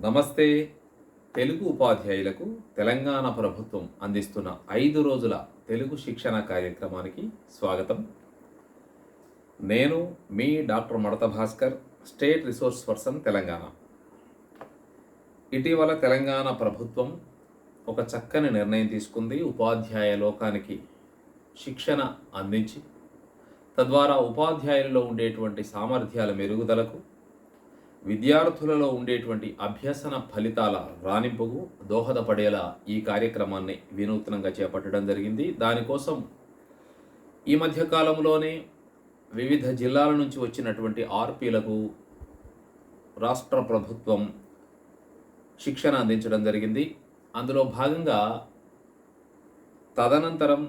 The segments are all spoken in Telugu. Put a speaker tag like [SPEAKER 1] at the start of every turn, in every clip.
[SPEAKER 1] నమస్తే. తెలుగు ఉపాధ్యాయులకు తెలంగాణ ప్రభుత్వం అందిస్తున్న ఐదు రోజుల తెలుగు శిక్షణ కార్యక్రమానికి స్వాగతం. నేను మీ doctor Madata Bhaskar state resource person Telangana. ఇటీవల తెలంగాణ ప్రభుత్వం ఒక చక్కని నిర్ణయం తీసుకుంది. ఉపాధ్యాయ లోకానికి శిక్షణ అందించి తద్వారా ఉపాధ్యాయుల్లో ఉండేటువంటి సామర్థ్యాల మెరుగుదలకు విద్యార్థులలో ఉండేటువంటి అభ్యసన ఫలితాల రాణింపుకు దోహదపడేలా ఈ కార్యక్రమాన్ని వినూత్నంగా చేపట్టడం జరిగింది. దానికోసం ఈ మధ్యకాలంలోనే వివిధ జిల్లాల నుంచి వచ్చినటువంటి ఆర్పీలకు రాష్ట్ర ప్రభుత్వం శిక్షణ అందించడం జరిగింది. అందులో భాగంగా తదనంతరం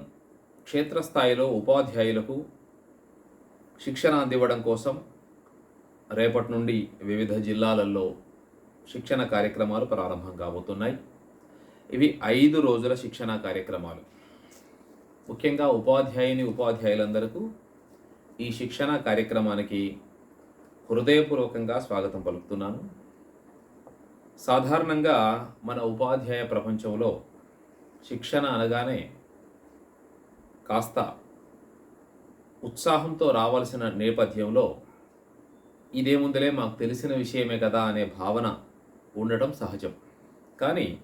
[SPEAKER 1] క్షేత్రస్థాయిలో ఉపాధ్యాయులకు శిక్షణ అందివ్వడం కోసం రేపటి నుండి వివిధ జిల్లాలలో శిక్షణ కార్యక్రమాలు ప్రారంభం కాబోతున్నాయి. ఇవి ఐదు రోజుల శిక్షణ కార్యక్రమాలు. ముఖ్యంగా ఉపాధ్యాయుని ఉపాధ్యాయులందరకు ఈ శిక్షణ కార్యక్రమానికి హృదయపూర్వకంగా స్వాగతం పలుకుతున్నాను. సాధారణంగా మన ఉపాధ్యాయ ప్రపంచంలో శిక్షణ అనగానే కాస్త ఉత్సాహంతో రావాల్సిన నేపథ్యంలో ఇదేముందులే మాకు తెలిసిన విషయమే కదా అనే భావన ఉండటం సహజం. కానీ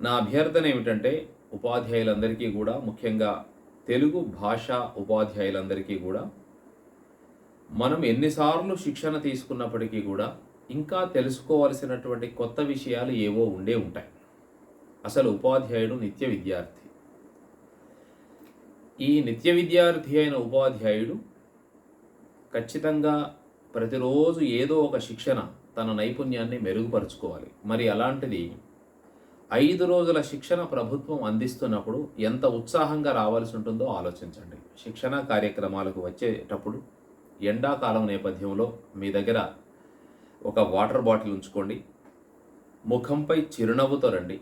[SPEAKER 1] నా అభ్యర్థన ఏమిటంటే ఉపాధ్యాయులందరికీ కూడా ముఖ్యంగా తెలుగు భాష ఉపాధ్యాయులందరికీ కూడా మనం ఎన్నిసార్లు శిక్షణ తీసుకున్నప్పటికీ కూడా ఇంకా తెలుసుకోవాల్సినటువంటి కొత్త విషయాలు ఏవో ఉండే ఉంటాయి. అసలు ఉపాధ్యాయుడు నిత్య విద్యార్థి. ఈ నిత్య విద్యార్థి అయిన ఉపాధ్యాయుడు ఖచ్చితంగా ప్రతిరోజు ఏదో ఒక శిక్షణ తన నైపుణ్యాన్ని మెరుగుపరుచుకోవాలి. మరి అలాంటిది ఐదు రోజుల శిక్షణ ప్రభుత్వం అందిస్తున్నప్పుడు ఎంత ఉత్సాహంగా రావాల్సి ఉంటుందో ఆలోచించండి. శిక్షణ కార్యక్రమాలకు వచ్చేటప్పుడు ఎండాకాలం నేపథ్యంలో మీ దగ్గర ఒక వాటర్ బాటిల్ ఉంచుకోండి. ముఖంపై చిరునవ్వుతో రండి.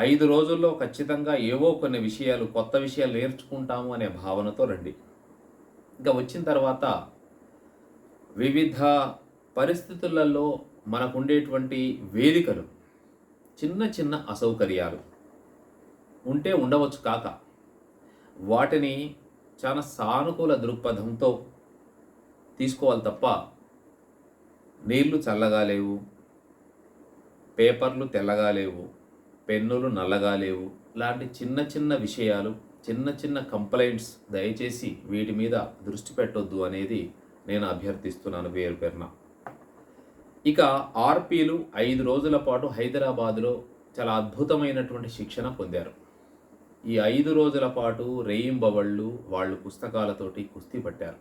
[SPEAKER 1] ఐదు రోజుల్లో ఖచ్చితంగా ఏవో కొన్ని విషయాలు కొత్త విషయాలు నేర్చుకుంటాము అనే భావనతో రండి. ఇంకా వచ్చిన తర్వాత వివిధ పరిస్థితులలో మనకు ఉండేటువంటి వేదికలు చిన్న చిన్న అసౌకర్యాలు ఉంటే ఉండవచ్చు కాక వాటిని చాలా సానుకూల దృక్పథంతో తీసుకోవాలి తప్ప నీళ్ళు చల్లగా లేవు పేపర్లు తెల్లగా లేవు పెన్నులు నల్లగా లేవు లాంటి చిన్న చిన్న విషయాలు చిన్న చిన్న కంప్లైంట్స్ దయచేసి వీటి మీద దృష్టి పెట్టొద్దు అనేది నేను అభ్యర్థిస్తున్నాను పేరు పేరున. ఇక ఆర్పీలు ఐదు రోజుల పాటు హైదరాబాదులో చాలా అద్భుతమైనటువంటి శిక్షణ పొందారు. ఈ ఐదు రోజుల పాటు రేయింబవళ్ళు వాళ్ళు పుస్తకాలతోటి కుస్తీ పట్టారు.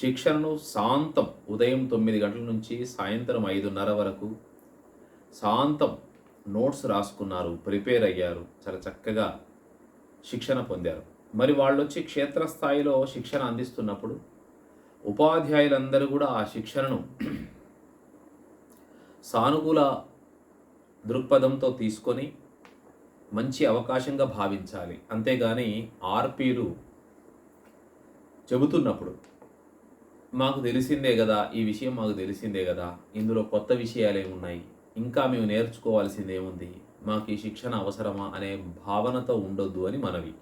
[SPEAKER 1] శిక్షణను శాంతం ఉదయం తొమ్మిది గంటల నుంచి సాయంత్రం ఐదున్నర వరకు శాంతం నోట్స్ రాసుకున్నారు ప్రిపేర్ అయ్యారు చాలా చక్కగా శిక్షణ పొందారు. మరి వాళ్ళు వచ్చి క్షేత్రస్థాయిలో శిక్షణ అందిస్తున్నప్పుడు ఉపాధ్యాయులందరూ కూడా ఆ శిక్షణను సానుకూల దృక్పథంతో తీసుకొని మంచి అవకాశంగా భావించాలి. అంతేగాని ఆర్పీలు చెబుతున్నప్పుడు మాకు తెలిసిందే కదా ఈ విషయం మాకు తెలిసిందే కదా ఇందులో కొత్త విషయాలు ఏమున్నాయి ఇంకా మేము నేర్చుకోవాల్సింది ఏముంది మాకు ఈ శిక్షణ అవసరమా అనే భావనతో ఉండొద్దు అని మనవి.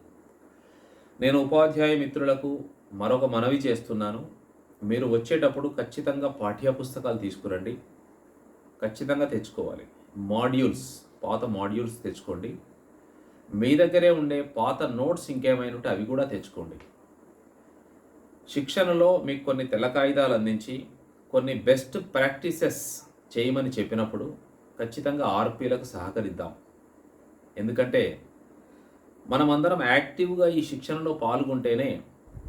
[SPEAKER 1] నేను ఉపాధ్యాయ మిత్రులకు మరొక మనవి చేస్తున్నాను. మీరు వచ్చేటప్పుడు ఖచ్చితంగా పాఠ్యపుస్తకాలు తీసుకురండి. ఖచ్చితంగా తెచ్చుకోవాలి. మాడ్యూల్స్ పాత మాడ్యూల్స్ తెచ్చుకోండి. మీ దగ్గరే ఉండే పాత నోట్స్ ఇంకేమైనా ఉంటే అవి కూడా తెచ్చుకోండి. శిక్షణలో మీకు కొన్ని తెల్ల కాగితాలు అందించి కొన్ని బెస్ట్ ప్రాక్టీసెస్ చేయమని చెప్పినప్పుడు ఖచ్చితంగా ఆర్పీలకు సహకరిద్దాం. ఎందుకంటే మనమందరం యాక్టివ్గా ఈ శిక్షణలో పాల్గొంటేనే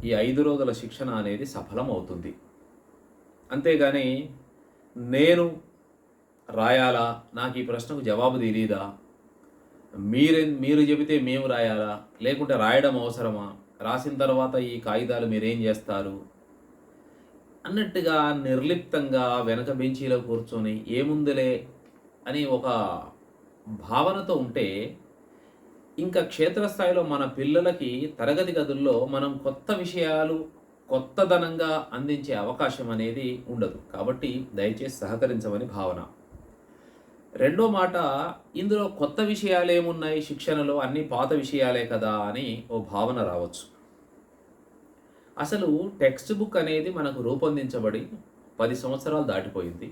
[SPEAKER 1] ఈ ఐదు రోజుల శిక్షణ అనేది సఫలం అవుతుంది అంతేగాని నేను రాయాలా? నాకు ఈ ప్రశ్నకు జవాబు తెలియదా మీరే మీరు చెబితే మేము రాయాలా? లేకుంటే రాయడం అవసరమా? రాసిన తర్వాత ఈ కాగితాలు మీరేం చేస్తారు? అన్నట్టుగా నిర్లిప్తంగా వెనక బెంచీలో కూర్చొని ఏముందిలే అని ఒక భావనతో ఉంటే ఇంకా క్షేత్రస్థాయిలో మన పిల్లలకి తరగతి గదుల్లో మనం కొత్త విషయాలు కొత్తదనంగా అందించే అవకాశం అనేది ఉండదు. కాబట్టి దయచేసి సహకరించమని భావన. రెండో మాట ఇందులో కొత్త విషయాలు ఏమున్నాయి శిక్షణలో అన్ని పాత విషయాలే కదా అని ఓ భావన రావచ్చు. అసలు టెక్స్ట్ బుక్ అనేది మనకు రూపొందించబడి పది సంవత్సరాలు దాటిపోయింది.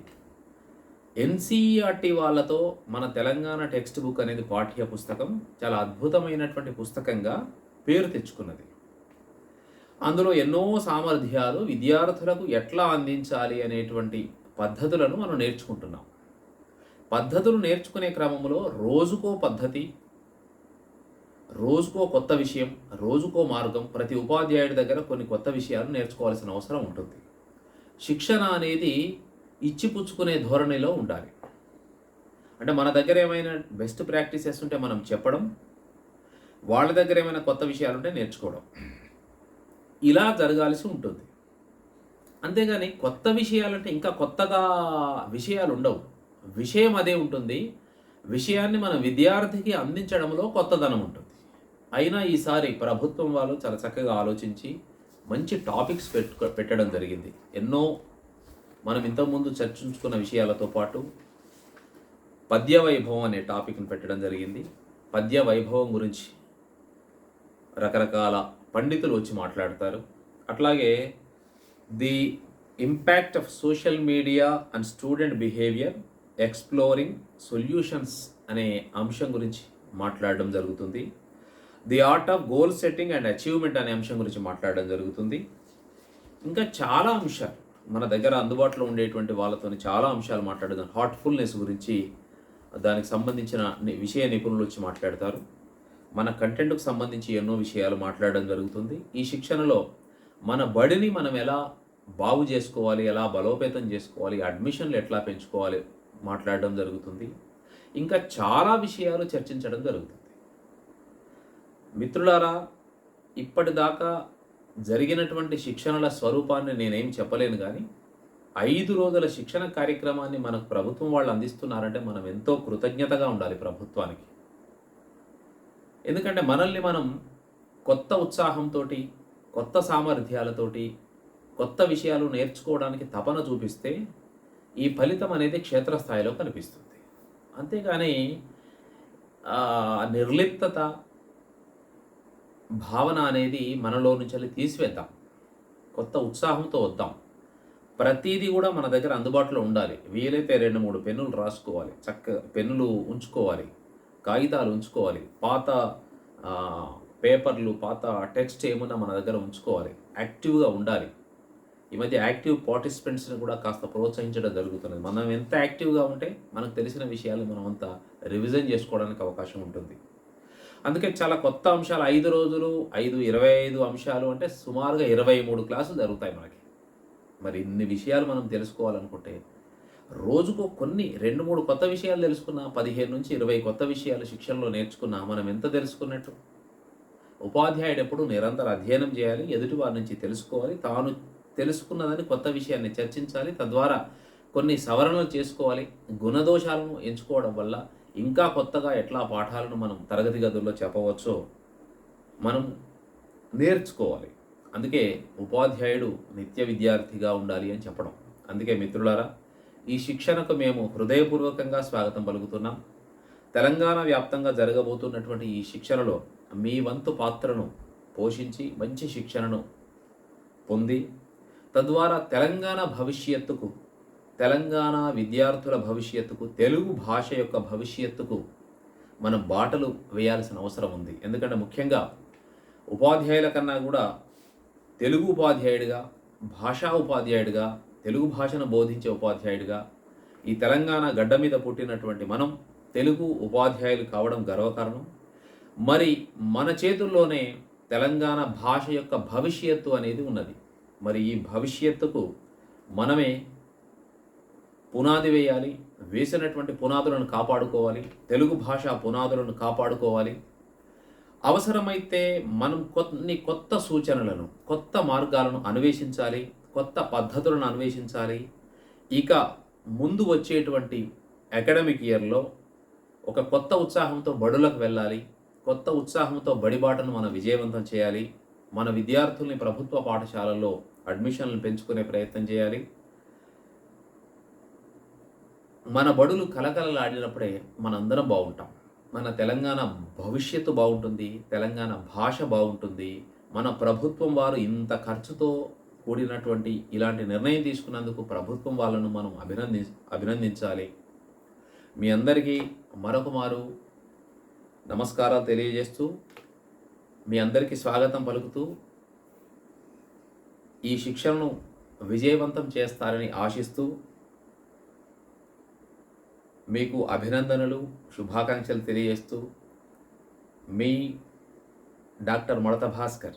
[SPEAKER 1] ఎన్సీఆర్టీ వాళ్ళతో మన తెలంగాణ టెక్స్ట్ బుక్ అనేది పాఠ్య పుస్తకం చాలా అద్భుతమైనటువంటి పుస్తకంగా పేరు తెచ్చుకున్నది. అందులో ఎన్నో సామర్థ్యాలు విద్యార్థులకు ఎట్లా అందించాలి అనేటువంటి పద్ధతులను మనం నేర్చుకుంటున్నాం. పద్ధతులు నేర్చుకునే క్రమంలో రోజుకో పద్ధతి రోజుకో కొత్త విషయం రోజుకో మార్గం ప్రతి ఉపాధ్యాయుడి దగ్గర కొన్ని కొత్త విషయాలు నేర్చుకోవాల్సిన అవసరం ఉంటుంది. శిక్షణ అనేది ఇచ్చిపుచ్చుకునే ధోరణిలో ఉండాలి. అంటే మన దగ్గర ఏమైనా బెస్ట్ ప్రాక్టీసెస్ ఉంటే మనం చెప్పడం వాళ్ళ దగ్గర ఏమైనా కొత్త విషయాలు ఉంటే నేర్చుకోవడం. ఇలా జరగాల్సి ఉంటుంది. అంతేగాని కొత్త విషయాలంటే ఇంకా కొత్తగా విషయాలు ఉండవు. విషయం అదే ఉంటుంది. విషయాన్ని మన విద్యార్థికి అందించడంలో కొత్తదనం ఉంటుంది. అయినా ఈసారి ప్రభుత్వం వాళ్ళు చాలా చక్కగా ఆలోచించి మంచి టాపిక్స్ పెట్టు పెట్టడం జరిగింది. ఎన్నో మనం ఇంతకుముందు చర్చించుకున్న విషయాలతో పాటు పద్య వైభవం అనే టాపిక్ని పెట్టడం జరిగింది. పద్య వైభవం గురించి రకరకాల పండితులు వచ్చి మాట్లాడతారు. అట్లాగే the impact of social media and student behaviour exploring solutions అనే అంశం గురించి మాట్లాడడం జరుగుతుంది. The art of goal setting and achievement అనే అంశం గురించి మాట్లాడడం జరుగుతుంది. ఇంకా చాలా అంశాలు మన దగ్గర అందుబాటులో ఉండేటువంటి వాళ్ళతో చాలా అంశాలు మాట్లాడదాం. హార్ట్ఫుల్నెస్ గురించి దానికి సంబంధించిన విషయ నిపుణులు వచ్చి మాట్లాడతారు. మన కంటెంట్కు సంబంధించి ఎన్నో విషయాలు మాట్లాడడం జరుగుతుంది. ఈ శిక్షణలో మన బడిని మనం ఎలా బాగు చేసుకోవాలి ఎలా బలోపేతం చేసుకోవాలి అడ్మిషన్లు ఎట్లా పెంచుకోవాలి మాట్లాడడం జరుగుతుంది. ఇంకా చాలా విషయాలు చర్చించడం జరుగుతుంది. మిత్రులారా ఇప్పటిదాకా జరిగినటువంటి శిక్షణల స్వరూపాన్ని నేనేం చెప్పలేను కానీ ఐదు రోజుల శిక్షణ కార్యక్రమాన్ని మనకు ప్రభుత్వం వాళ్ళు అందిస్తున్నారంటే మనం ఎంతో కృతజ్ఞతగా ఉండాలి ప్రభుత్వానికి. ఎందుకంటే మనల్ని మనం కొత్త ఉత్సాహంతో కొత్త సామర్థ్యాలతోటి కొత్త విషయాలు నేర్చుకోవడానికి తపన చూపిస్తే ఈ ఫలితం అనేది క్షేత్రస్థాయిలో కనిపిస్తుంది. అంతేగాని నిర్లిప్తత భావన అనేది మనలో నుంచి తీసివేద్దాం. కొత్త ఉత్సాహంతో వద్దాం. ప్రతిదీ కూడా మన దగ్గర అందుబాటులో ఉండాలి. వీలైతే రెండు మూడు పెన్నులు రాసుకోవాలి. చక్కగా పెన్నులు ఉంచుకోవాలి. కాగితాలు ఉంచుకోవాలి. పాత పేపర్లు పాత టెక్స్ట్ ఏమన్నా మన దగ్గర ఉంచుకోవాలి. యాక్టివ్గా ఉండాలి. ఈ మధ్య యాక్టివ్ పార్టిసిపెంట్స్ని కూడా కాస్త ప్రోత్సహించడం జరుగుతున్నది. మనం ఎంత యాక్టివ్గా ఉంటే మనకు తెలిసిన విషయాలు మనం అంతా రివిజన్ చేసుకోవడానికి అవకాశం ఉంటుంది. అందుకే చాలా కొత్త అంశాలు ఐదు రోజులు ఐదు ఇరవై ఐదు అంశాలు అంటే సుమారుగా ఇరవై మూడు క్లాసులు జరుగుతాయి మనకి. మరి ఇన్ని విషయాలు మనం తెలుసుకోవాలనుకుంటే రోజుకు కొన్ని రెండు మూడు కొత్త విషయాలు తెలుసుకున్నా పదిహేను నుంచి ఇరవై కొత్త విషయాలు శిక్షణలో నేర్చుకున్నా మనం ఎంత తెలుసుకున్నట్టు? ఉపాధ్యాయుడు ఎప్పుడు నిరంతర అధ్యయనం చేయాలి ఎదుటి వారి నుంచి తెలుసుకోవాలి తాను తెలుసుకున్నదని కొత్త విషయాన్ని చర్చించాలి తద్వారా కొన్ని సవరణలు చేసుకోవాలి గుణదోషాలను ఎంచుకోవడం వల్ల ఇంకా కొత్తగా ఎట్లా పాఠాలను మనం తరగతి గదుల్లో చెప్పవచ్చో మనం నేర్చుకోవాలి. అందుకే ఉపాధ్యాయుడు నిత్య విద్యార్థిగా ఉండాలి అని చెప్పడం. అందుకే మిత్రులారా ఈ శిక్షణకు మేము హృదయపూర్వకంగా స్వాగతం పలుకుతున్నాం. తెలంగాణ వ్యాప్తంగా జరగబోతున్నటువంటి ఈ శిక్షణలో మీ వంతు పాత్రను పోషించి మంచి శిక్షణను పొంది తద్వారా తెలంగాణ భవిష్యత్తుకు తెలంగాణ విద్యార్థుల భవిష్యత్తుకు తెలుగు భాష యొక్క భవిష్యత్తుకు మనం బాటలు వేయాల్సిన అవసరం ఉంది. ఎందుకంటే ముఖ్యంగా ఉపాధ్యాయుల కన్నా కూడా తెలుగు ఉపాధ్యాయుడిగా భాషా ఉపాధ్యాయుడిగా తెలుగు భాషను బోధించే ఉపాధ్యాయుడిగా ఈ తెలంగాణ గడ్డ మీద పుట్టినటువంటి మనం తెలుగు ఉపాధ్యాయులు కావడం గర్వకారణం. మరి మన చేతుల్లోనే తెలంగాణ భాష యొక్క భవిష్యత్తు అనేది ఉన్నది. మరి ఈ భవిష్యత్తుకు మనమే పునాది వేయాలి వేసినటువంటి పునాదులను కాపాడుకోవాలి తెలుగు భాష పునాదులను కాపాడుకోవాలి. అవసరమైతే మనం కొన్ని కొత్త సూచనలను కొత్త మార్గాలను అన్వేషించాలి కొత్త పద్ధతులను అన్వేషించాలి. ఇక ముందు వచ్చేటువంటి అకాడమిక్ ఇయర్లో ఒక కొత్త ఉత్సాహంతో బడులకు వెళ్ళాలి కొత్త ఉత్సాహంతో బడిబాటను మనం విజయవంతం చేయాలి మన విద్యార్థుల్ని ప్రభుత్వ పాఠశాలల్లో అడ్మిషన్లు పెంచుకునే ప్రయత్నం చేయాలి. మన బడులు కలకలలాడినప్పుడే మనందరం బాగుంటాం. మన తెలంగాణ భవిష్యత్తు బాగుంటుంది తెలంగాణ భాష బాగుంటుంది. మన ప్రభుత్వం వారు ఇంత ఖర్చుతో కూడినటువంటి ఇలాంటి నిర్ణయం తీసుకున్నందుకు ప్రభుత్వం వాళ్ళను మనం అభినంది అభినందించాలి. మీ అందరికీ మరొక మారు నమస్కారాలు తెలియజేస్తూ మీ అందరికీ స్వాగతం పలుకుతూ ఈ శిక్షణను విజయవంతం చేస్తారని ఆశిస్తూ మీకు అభినందనలు శుభాకాంక్షలు తెలియజేస్తూ మీ డాక్టర్ మొడత భాస్కర్.